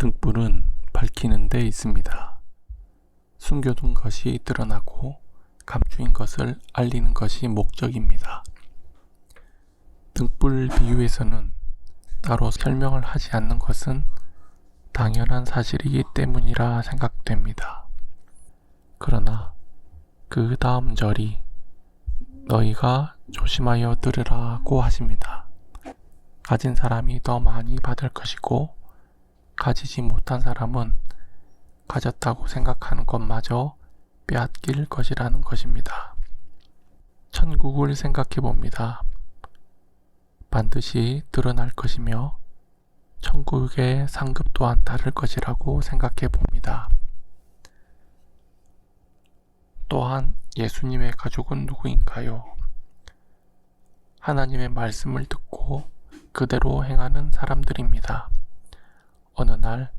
등불은 밝히는 데 있습니다. 숨겨둔 것이 드러나고 감추인 것을 알리는 것이 목적입니다. 등불 비유에서는 따로 설명을 하지 않는 것은 당연한 사실이기 때문이라 생각됩니다. 그러나 그 다음 절이 너희가 조심하여 들으라고 하십니다. 가진 사람이 더 많이 받을 것이고 가지지 못한 사람은 가졌다고 생각하는 것마저 빼앗길 것이라는 것입니다. 천국을 생각해 봅니다. 반드시 드러날 것이며 천국의 상급 또한 다를 것이라고 생각해 봅니다. 또한 예수님의 가족은 누구인가요? 하나님의 말씀을 듣고 그대로 행하는 사람들입니다. 어느 날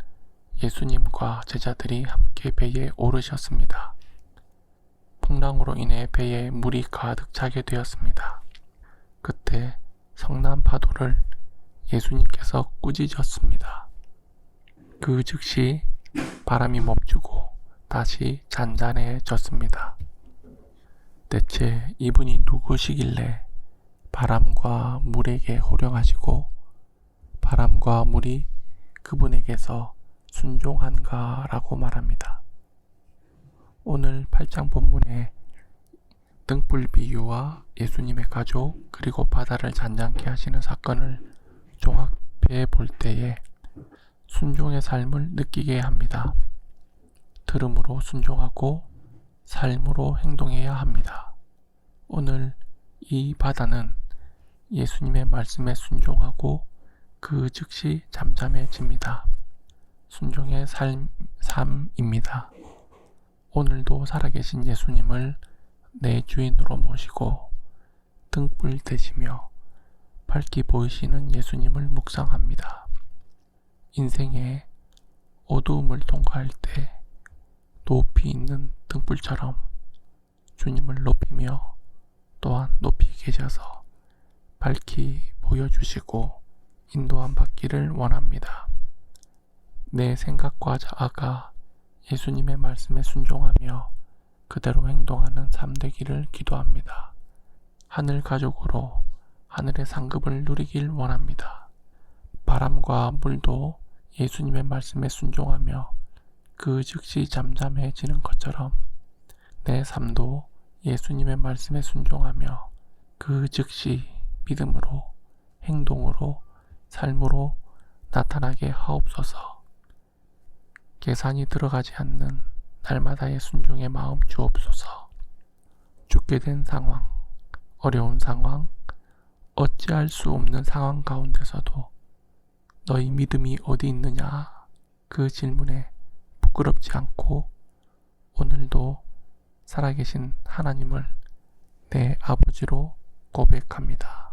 예수님과 제자들이 함께 배에 오르셨습니다. 풍랑으로 인해 배에 물이 가득 차게 되었습니다. 그때 성난 파도를 예수님께서 꾸짖었습니다. 그 즉시 바람이 멈추고 다시 잔잔해졌습니다. 대체 이분이 누구시길래 바람과 물에게 호령하시고 바람과 물이 그분에게서 순종한가라고 말합니다. 오늘 8장 본문에 등불 비유와 예수님의 가족 그리고 바다를 잔잔케 하시는 사건을 종합해 볼 때에 순종의 삶을 느끼게 합니다. 들음으로 순종하고 삶으로 행동해야 합니다. 오늘 이 바다는 예수님의 말씀에 순종하고 그 즉시 잠잠해집니다. 순종의 삶, 삶입니다. 오늘도 살아계신 예수님을 내 주인으로 모시고 등불 되시며 밝게 보이시는 예수님을 묵상합니다. 인생의 어두움을 통과할 때 높이 있는 등불처럼 주님을 높이며 또한 높이 계셔서 밝히 보여주시고 인도함 받기를 원합니다. 내 생각과 자아가 예수님의 말씀에 순종하며 그대로 행동하는 삶 되기를 기도합니다. 하늘 가족으로 하늘의 상급을 누리길 원합니다. 바람과 물도 예수님의 말씀에 순종하며 그 즉시 잠잠해지는 것처럼 내 삶도 예수님의 말씀에 순종하며 그 즉시 믿음으로 행동으로 삶으로 나타나게 하옵소서. 계산이 들어가지 않는 날마다의 순종의 마음 주옵소서. 죽게 된 상황, 어려운 상황, 어찌할 수 없는 상황 가운데서도 너희 믿음이 어디 있느냐 그 질문에 부끄럽지 않고 오늘도 살아계신 하나님을 내 아버지로 고백합니다.